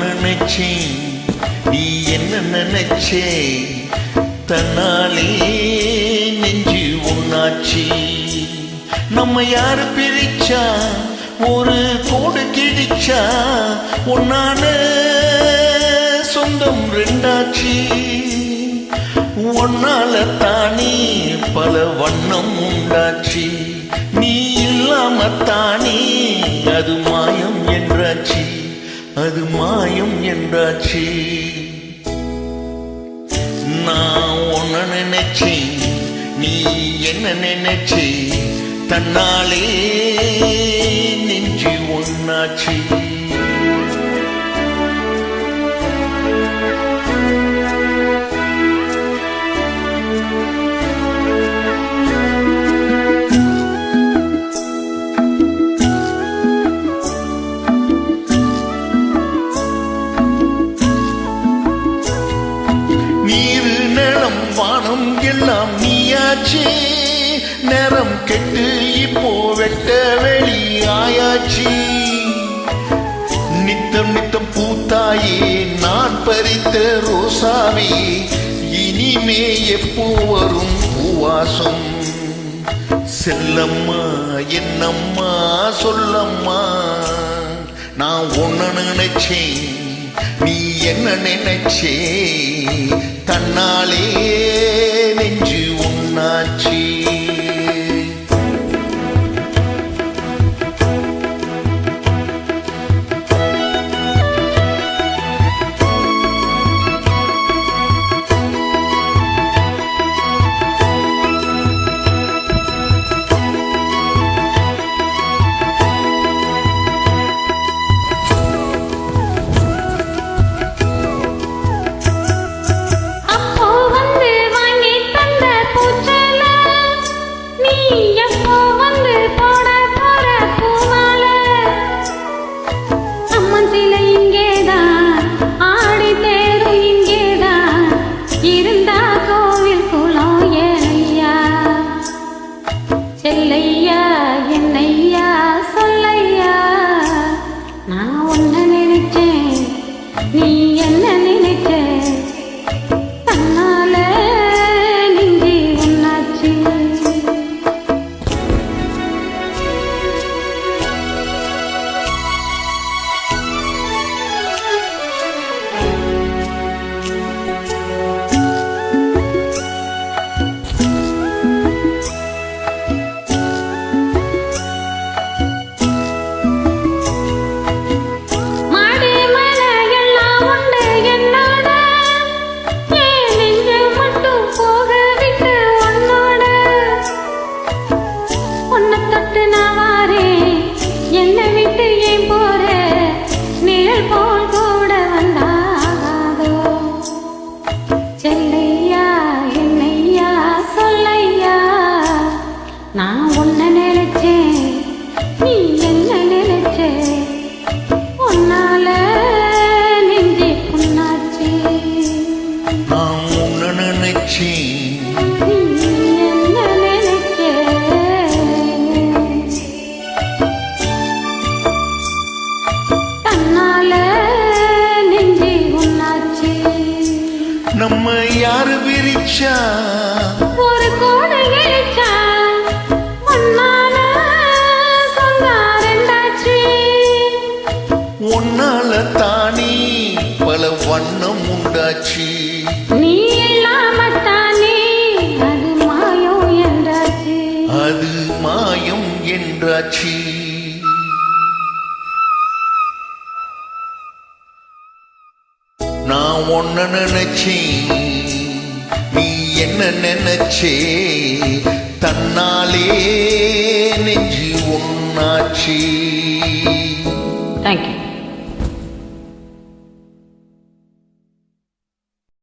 நினைச்சேன் நீ என்ன நினைச்சே? தன்னாலே நெஞ்சு உன்னாச்சி நம்ம யாரு பிரிச்சா? ஒரு கோடு கிழிச்சா? உன்னால சொந்தம் ரெண்டாச்சி. உன்னால தானே பல வண்ணம் உண்டாச்சி. நீ இல்லாம தானே அது மாயம் என்றாச்சு. நான் உன்ன நினைச்சேன் நீ என்ன நினைச்சே தன்னாலே நெஞ்சு ஒன்னாச்சு நீயாச்சு நேரம் கெட்டு இப்போ வெட்ட வெளி ஆயாச்சு. நித்தம் நித்தம் பூத்தாயே நான் பறித்த ரோசாவே இனிமே எப்போ வரும் பூவாசம் செல்லம்மா என்னம்மா சொல்லம்மா நான் ஒன்னு நினைச்சேன் நீ என்ன நினைச்சே? தன்னாலே நெஞ்சு உன்னாச்சு அப்போ நம்ம யாரு பிரிச்சா ஒரு ரெண்டாச்சு. உன்னால தானே பல வண்ணம் உண்டாச்சு. நீ இல்லாம தானே அது மாயம் என்றாச்சு. அது மாயம் என்றாச்சு. நான் ஒன்ன நினைச்சேன். நீ என்ன நினைச்சே? தன்னாலே நெஞ்சு ஒன்னாச்சு தேங்க்யூ